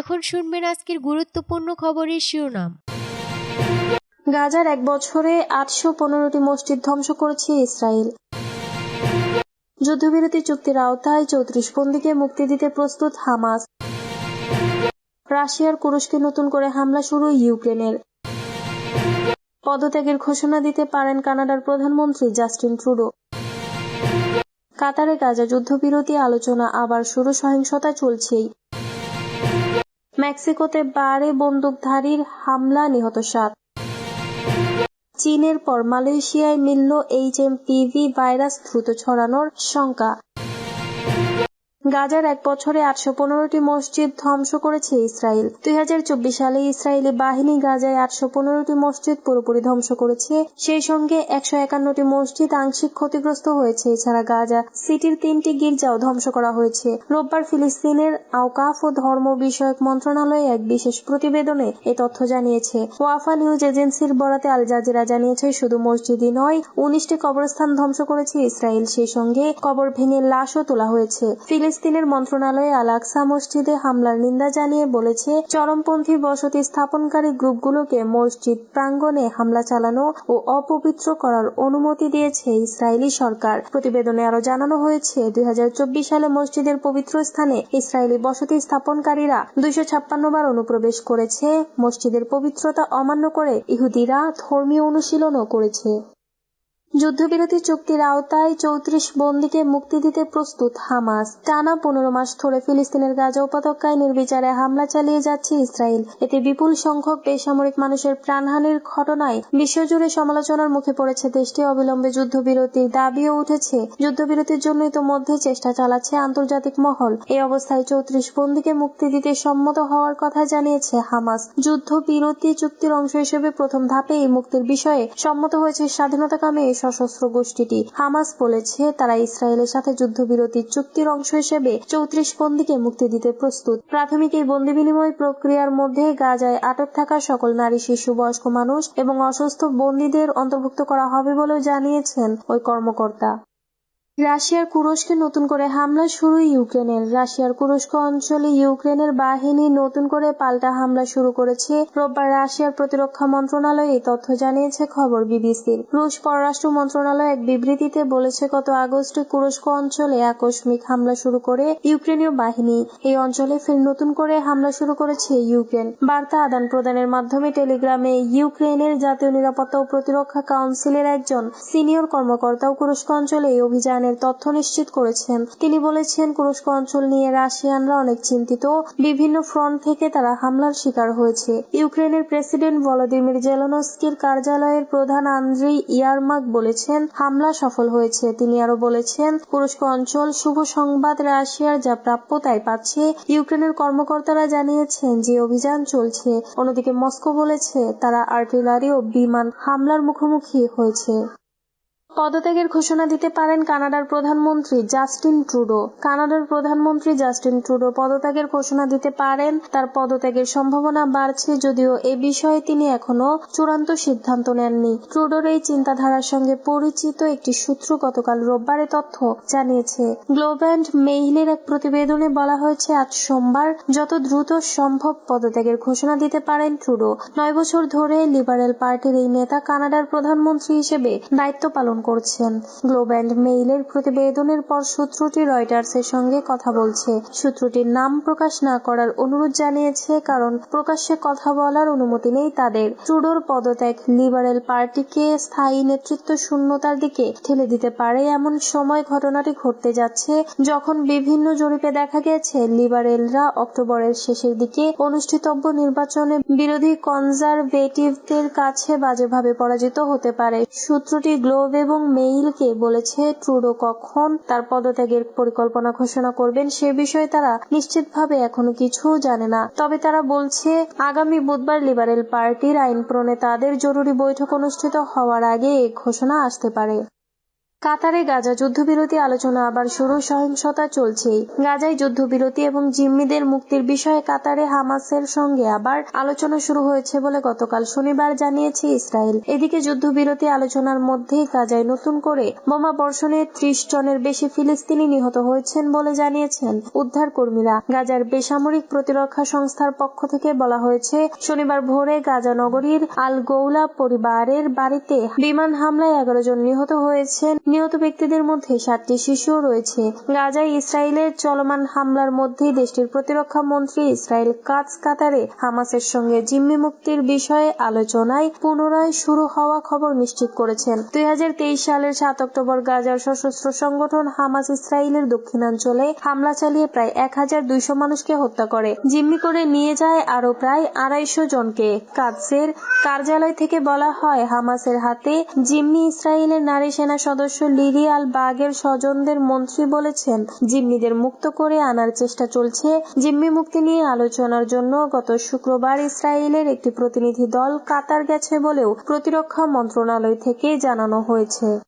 এখন শুনবেন আজকের গুরুত্বপূর্ণ খবরের শিরোনাম। গাজার এক বছরে আটশো পনেরোটি মসজিদ ধ্বংস করেছে ইসরায়েল। যুদ্ধবিরতি চুক্তির আওতায় চৌত্রিশ বন্দীকে মুক্তি দিতে প্রস্তুত হামাস। রাশিয়ার কুরস্কে নতুন করে হামলা শুরু ইউক্রেনের। পদত্যাগের ঘোষণা দিতে পারেন কানাডার প্রধানমন্ত্রী জাস্টিন ট্রুডো। কাতারে গাজা যুদ্ধবিরতি আলোচনা আবার শুরু, সহিংসতা চলছেই। মেক্সিকোতে বারে বন্দুকধারীর হামলা, নিহত সাত। চীনের পর মালয়েশিয়ায় মিলল এইচএমপিভি ভাইরাস, দ্রুত ছড়ানোর শঙ্কা। গাজার এক বছরে আটশো পনেরোটি মসজিদ ধ্বংস করেছে ইসরায়েল। দুই হাজার চব্বিশ সালে ইসরায়েলি বাহিনী গাজায় আটশো পনেরোটি মসজিদ পুরোপুরি ধ্বংস করেছে। সেই সঙ্গে একশো একান্নটি মসজিদ আংশিক ক্ষতিগ্রস্ত হয়েছে। এছাড়া গাজা সিটির তিনটি গির্জাও ধ্বংস করা হয়েছে। রোববার ফিলিস্তিনের আওকাফ ও ধর্ম বিষয়ক মন্ত্রণালয়ে এক বিশেষ প্রতিবেদনে এ তথ্য জানিয়েছে। ওয়াফা নিউজ এজেন্সির বরাতে আল জাজিরা জানিয়েছে, শুধু মসজিদই নয়, উনিশটি কবরস্থান ধ্বংস করেছে ইসরায়েল। সেই সঙ্গে কবর ভেঙে লাশও তোলা হয়েছে। ফিলিস্তিনের মন্ত্রণালয়ে আল আকসা মসজিদে হামলার নিন্দা জানিয়ে বলেছে, চরমপন্থী বসতি স্থাপনকারী গ্রুপগুলোকে মসজিদ প্রাঙ্গণে হামলা চালানো ও অপবিত্র করার অনুমতি দিয়েছে ইসরায়েলি সরকার। প্রতিবেদনে আরও জানানো হয়েছে, দুই হাজার চব্বিশ সালে মসজিদের পবিত্র স্থানে ইসরায়েলি বসতি স্থাপনকারীরা দুইশো ছাপ্পান্ন বার অনুপ্রবেশ করেছে। মসজিদের পবিত্রতা অমান্য করে ইহুদিরা ধর্মীয় অনুশীলনও করেছে। যুদ্ধবিরতি চুক্তির আওতায় চৌত্রিশ বন্দীকে মুক্তি দিতে প্রস্তুত হামাস। টানা পনেরো মাস ধরে ফিলিস্তিনের গাজা উপত্যকায় নির্বিচারে হামলা চালিয়ে যাচ্ছে ইসরায়েল। এতে বিপুল সংখ্যক বেসামরিক মানুষের প্রাণহানির ঘটনায় বিশ্বজুড়ে সমালোচনার মুখে পড়েছে দেশটি। অবিলম্বে যুদ্ধবিরতির দাবিও উঠেছে। যুদ্ধবিরতির জন্য ইতোমধ্যে চেষ্টা চালাচ্ছে আন্তর্জাতিক মহল। এই অবস্থায় চৌত্রিশ বন্দীকে মুক্তি দিতে সম্মত হওয়ার কথা জানিয়েছে হামাস। যুদ্ধবিরতি চুক্তির অংশ হিসেবে প্রথম ধাপে এই মুক্তির বিষয়ে সম্মত হয়েছে স্বাধীনতাকামী সশস্ত্র গোষ্ঠীটি হামাস বলেছে, তারা ইসরায়েলের সাথে যুদ্ধবিরতির চুক্তির অংশ হিসেবে চৌত্রিশ বন্দীকে মুক্তি দিতে প্রস্তুত। প্রাথমিক এই বন্দি বিনিময় প্রক্রিয়ার মধ্যে গাজায় আটক থাকা সকল নারী, শিশু, বয়স্ক মানুষ এবং অসুস্থ বন্দীদের অন্তর্ভুক্ত করা হবে বলেও জানিয়েছেন ওই কর্মকর্তা। রাশিয়ার কুরস্কে নতুন করে হামলা শুরু ইউক্রেনের। রাশিয়ার কুরস্ক অঞ্চলে ইউক্রেনের বাহিনী নতুন করে পাল্টা হামলা শুরু করেছে। রোববার রাশিয়ার প্রতিরক্ষা মন্ত্রণালয় এই তথ্য জানিয়েছে খবর বিবিসির রুশ পররাষ্ট্র মন্ত্রণালয় এক বিবৃতিতে বলেছে, গত আগস্টে কুরস্ক অঞ্চলে আকস্মিক হামলা শুরু করে ইউক্রেনীয় বাহিনী। এই অঞ্চলে ফের নতুন করে হামলা শুরু করেছে ইউক্রেন। বার্তা আদান প্রদানের মাধ্যমে টেলিগ্রামে ইউক্রেনের জাতীয় নিরাপত্তা ও প্রতিরক্ষা কাউন্সিলের একজন সিনিয়র কর্মকর্তাও কুরস্ক অঞ্চলে এই অভিযান অভিযানের তথ্য নিশ্চিত করেছেন। তিনি বলেছেন কুরস্ক অঞ্চল নিয়ে রাশিয়ানরা অনেক চিন্তিত। বিভিন্ন ফ্রন্ট থেকে তারা হামলার শিকার হয়েছে। ইউক্রেনের প্রেসিডেন্ট ভলোদিমির জেলনস্কির কার্যালয়ের প্রধান আন্দ্রি ইয়ারমাক বলেছেন, হামলা সফল হয়েছে। তিনি আরও বলেছেন কুরস্ক অঞ্চল শুভ সংবাদ রাশিয়ার যা প্রাপ্য তাই পাচ্ছে। ইউক্রেনের কর্মকর্তারা জানিয়েছেন যে অভিযান চলছে। অন্যদিকে মস্কো বলেছে, তারা আর্টিলারি ও বিমান হামলার মুখোমুখি হয়েছে। পদত্যাগের ঘোষণা দিতে পারেন কানাডার প্রধানমন্ত্রী জাস্টিন ট্রুডো। কানাডার প্রধানমন্ত্রী জাস্টিন ট্রুডো পদত্যাগের ঘোষণা দিতে পারেন। তার পদত্যাগের সম্ভাবনা বাড়ছে যদিও এ বিষয়ে তিনি এখনও চূড়ান্ত সিদ্ধান্ত নেননি। ট্রুডোর এই চিন্তাধারার সঙ্গে পরিচিত একটি সূত্র গতকাল রোববারে তথ্য জানিয়েছে। গ্লোব্যান্ড মেইলের এক প্রতিবেদনে বলা হয়েছে, আজ সোমবার যত দ্রুত সম্ভব পদত্যাগের ঘোষণা দিতে পারেন ট্রুডো। নয় বছর ধরে লিবারেল পার্টির এই নেতা কানাডার প্রধানমন্ত্রী হিসেবে দায়িত্ব পালন করছেন। গ্লোব অ্যান্ড মেইলের প্রতিবেদনের পর সূত্রটি রয়টার্সের সঙ্গে কথা বলছে। সূত্রটির নাম প্রকাশ না করার অনুরোধ জানিয়েছে, কারণ প্রকাশ্যে কথা বলার অনুমতি নেই তাদের। ট্রুডোর পদত্যাগ লিবারেল পার্টিকে স্থায়ী নেতৃত্ব শূন্যতার দিকে ঠেলে দিতে পারে এমন সময় ঘটনাটি ঘটতে যাচ্ছে, যখন বিভিন্ন জরিপে দেখা গেছে, লিবারেলরা অক্টোবরের শেষের দিকে অনুষ্ঠিতব্য নির্বাচনে বিরোধী কনজারভেটিভদের কাছে বাজেভাবে পরাজিত হতে পারে। সূত্রটি গ্লোব এবং এবং মেইলকে বলেছে ট্রুডো কখন তার পদত্যাগের পরিকল্পনা ঘোষণা করবেন সে বিষয়ে তারা নিশ্চিতভাবে এখনও কিছু জানে না। তবে তারা বলছে, আগামী বুধবার লিবারেল পার্টির আইন প্রণেতাদের জরুরি বৈঠক অনুষ্ঠিত হওয়ার আগে এ ঘোষণা আসতে পারে। কাতারে গাজা যুদ্ধবিরতি আলোচনা আবার শুরু, সহিংসতা চলছেই। গাজায় যুদ্ধবিরতি এবং জিম্মিদের মুক্তির বিষয়ে কাতারে হামাসের সঙ্গে আবার আলোচনা শুরু হয়েছে বলে গতকাল শনিবার জানিয়েছে ইসরায়েল। এদিকে যুদ্ধবিরতি আলোচনার মধ্যেই গাজায় নতুন করে বোমা বর্ষণে ত্রিশ জনের বেশি ফিলিস্তিনি নিহত হয়েছেন বলে জানিয়েছেন উদ্ধার কর্মীরা গাজার বেসামরিক প্রতিরক্ষা সংস্থার পক্ষ থেকে বলা হয়েছে, শনিবার ভোরে গাজা নগরীর আল গৌলা পরিবারের বাড়িতে বিমান হামলায় এগারো জন নিহত হয়েছেন। নিহত ব্যক্তিদের মধ্যে সাতটি শিশুও রয়েছে। গাজায় ইসরায়েলের চলমান হামলার মধ্যেই দেশটির প্রতিরক্ষা মন্ত্রী ইসরায়েল কাজ কাতারে হামাসের সঙ্গে জিম্মি মুক্তির বিষয়ে আলোচনায় পুনরায় শুরু হওয়া খবর নিশ্চিত করেছেন। দুই সালের সাত অক্টোবর গাজার সশস্ত্র সংগঠন হামাস ইসরায়েলের দক্ষিণাঞ্চলে হামলা চালিয়ে প্রায় এক হাজার দুইশো মানুষকে হত্যা করে। জিম্মি করে নিয়ে যায় আরও প্রায় আড়াইশো জনকে। কাদসের কার্যালয় থেকে বলা হয়, হামাসের হাতে জিম্মি ইসরায়েলের নারী সেনা সদস্য লিরি আল বাগের স্বজনদের মন্ত্রী বলেছেন, জিম্মিদের মুক্ত করে আনার চেষ্টা চলছে। জিম্মি মুক্তি নিয়ে আলোচনার জন্য গত শুক্রবার ইসরায়েলের একটি প্রতিনিধি দল কাতার গেছে বলেও প্রতিরক্ষা মন্ত্রণালয় থেকে জানানো হয়েছে।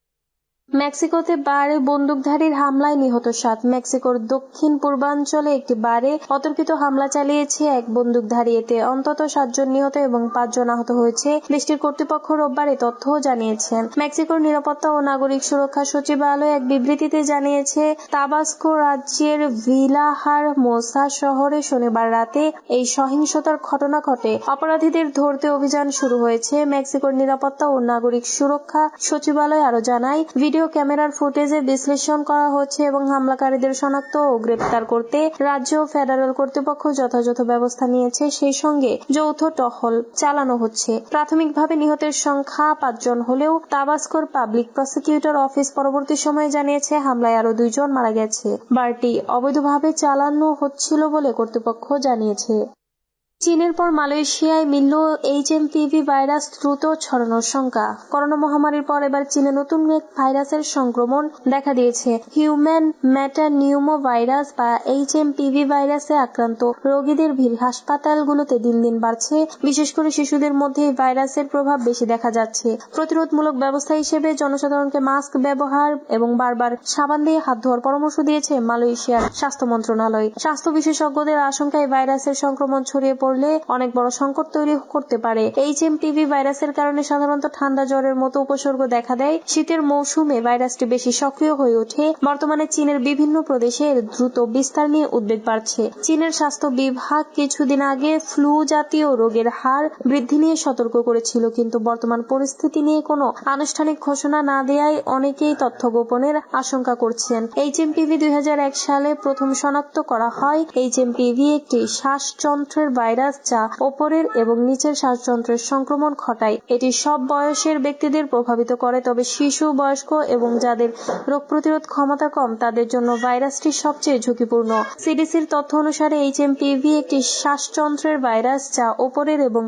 মেক্সিকোতে বারে বন্দুকধারীর হামলায় নিহত সাত। মেক্সিকোর দক্ষিণ পূর্বাঞ্চলে একটি বারে অতর্কিত হামলা চালিয়েছে এক বন্দুকধারী। এতে অন্তত সাতজন নিহত এবং পাঁচজন আহত হয়েছে। দেশটির কর্তৃপক্ষ রোববার এ তথ্যও জানিয়েছেন মেক্সিকোর নিরাপত্তা ও নাগরিক সুরক্ষা সচিবালয় এক বিবৃতিতে জানিয়েছে, তাবাস্কো রাজ্যের ভিলাহার মোসা শহরে শনিবার রাতে এই সহিংসতার ঘটনা ঘটে। অপরাধীদের ধরতে অভিযান শুরু হয়েছে। মেক্সিকোর নিরাপত্তা ও নাগরিক সুরক্ষা সচিবালয় আরও জানায়, ভিডিও ক্যামেরার ফুটেজে বিশ্লেষণ করা হচ্ছে এবং হামলাকারীদের শনাক্ত ও গ্রেপ্তার করতে রাজ্য ও ফেডারেল কর্তৃপক্ষ যথাযথ ব্যবস্থা নিয়েছে। সেই সঙ্গে যৌথ টহল চালানো হচ্ছে। প্রাথমিকভাবে নিহতের সংখ্যা পাঁচজন হলেও তাবাস্কোর পাবলিক প্রসিকিউটর অফিস পরবর্তী সময়ে জানিয়েছে, হামলায় আরও দুইজন মারা গেছে। বারটি অবৈধভাবে চালানো হচ্ছিল বলে কর্তৃপক্ষ জানিয়েছে। চীনের পর মালয়েশিয়ায় মিলল এইচএমপিভি ভাইরাস দ্রুত ছড়ানোর শঙ্কা করোনা মহামারীর পর এবার চীনে নতুন এক ভাইরাসের সংক্রমণ দেখা দিয়েছে। হিউম্যান ম্যাটানিউমো ভাইরাস বা এইচএমপিভি ভাইরাসে আক্রান্ত রোগীদের ভিড় হাসপাতালগুলোতে দিন দিন বাড়ছে। বিশেষ করে শিশুদের মধ্যে এই ভাইরাসের প্রভাব বেশি দেখা যাচ্ছে। প্রতিরোধমূলক ব্যবস্থা হিসেবে জনসাধারণকে মাস্ক ব্যবহার এবং বারবার সাবান দিয়ে হাত ধোয়ার পরামর্শ দিয়েছে মালয়েশিয়ার স্বাস্থ্য মন্ত্রণালয়। স্বাস্থ্য বিশেষজ্ঞদের আশঙ্কা এই ভাইরাসের সংক্রমণ ছড়িয়ে পড়লে অনেক বড় সংকট তৈরি করতে পারে। এইচএমপিভি ভাইরাসের কারণে সাধারণত ঠান্ডা জ্বরের মতো উপসর্গ দেখা দেয়। শীতের মৌসুমে ভাইরাসটি বেশি সক্রিয় হয়ে ওঠে। বর্তমানে চীনের বিভিন্ন প্রদেশে এর দ্রুত বিস্তার নিয়ে উদ্বেগ বাড়ছে। চীনের স্বাস্থ্য বিভাগ কিছুদিন আগে ফ্লু জাতীয় রোগের হার বৃদ্ধি নিয়ে সতর্ক করেছিল, কিন্তু বর্তমান পরিস্থিতি নিয়ে কোনো আনুষ্ঠানিক ঘোষণা না দেয়ায় অনেকেই তথ্য গোপনের আশঙ্কা করছেন। এইচএমপিভি দুই সালে প্রথম শনাক্ত করা হয়। এইচএমপিভি একটি শ্বাসযন্ত্রের ভাইরাস যা ওপরের এবং নিচের শ্বাসযন্ত্রের সংক্রমণ ঘটায়। এটি সব বয়সের ব্যক্তিদের প্রভাবিত করে, তবে শিশু, বয়স্ক এবং যাদের রোগ প্রতিরোধ ক্ষমতা কম, তাদের জন্য ভাইরাসটি সবচেয়ে ঝুঁকিপূর্ণ। সিডিসির তথ্য অনুসারে এইচএমপিভি একটি শ্বাসযন্ত্রের ভাইরাস যা ওপরের এবং